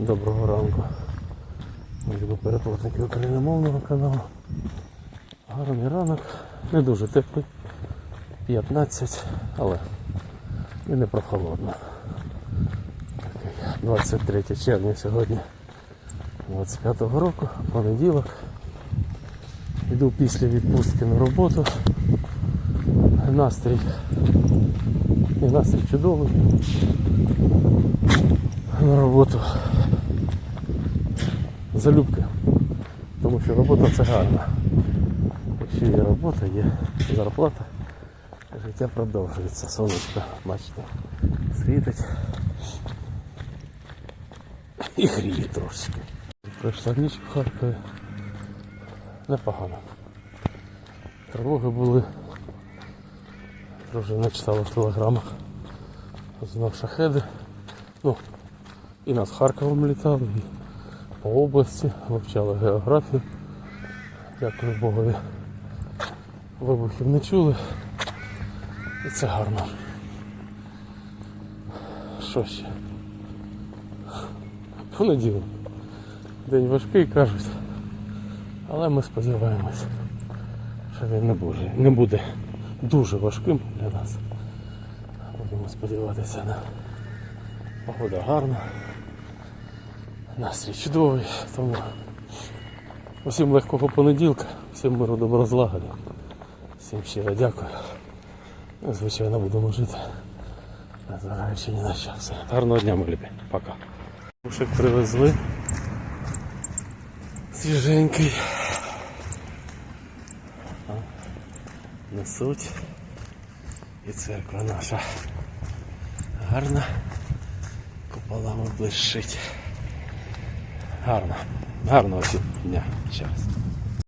Доброго ранку. Любі переплатники україномовного каналу. Гарний ранок. Не дуже теплий. 15, але і не прохолодно. 23 червня сьогодні 25-го року, понеділок. Йду після відпустки на роботу. Настрій. І настрій чудовий. На роботу залюбки. Тому що робота це гарно. Якщо є робота, є зарплата, життя продовжується. Сонечко, бачите, світить. І гріє трошки. Пройшла ніч в Харкові. Непогано. Тривоги були. Дружина читала в телеграмах. Знов шахеди. Ну, і над Харковом літали, і по області, вивчали географію. Дякую Богові. Вибухів не чули. І це гарно. Що ще? Понеділок. День важкий кажуть. Але ми сподіваємось, що він не буде, не буде дуже важким для нас. Будемо сподіватися на погода гарна. Настрій чудовий, тому усім легкого понеділка, всім миру добро злагоди. Всім щиро дякую. Ну, Звичайно, будемо жити. Незважаючи ні на що. Все. Гарного дня, мої любі. Пока. Кушик привезли. Свіженький. Несуть. І церква наша гарна. Куполами блищить. Гарно. Гарного дня. Раз.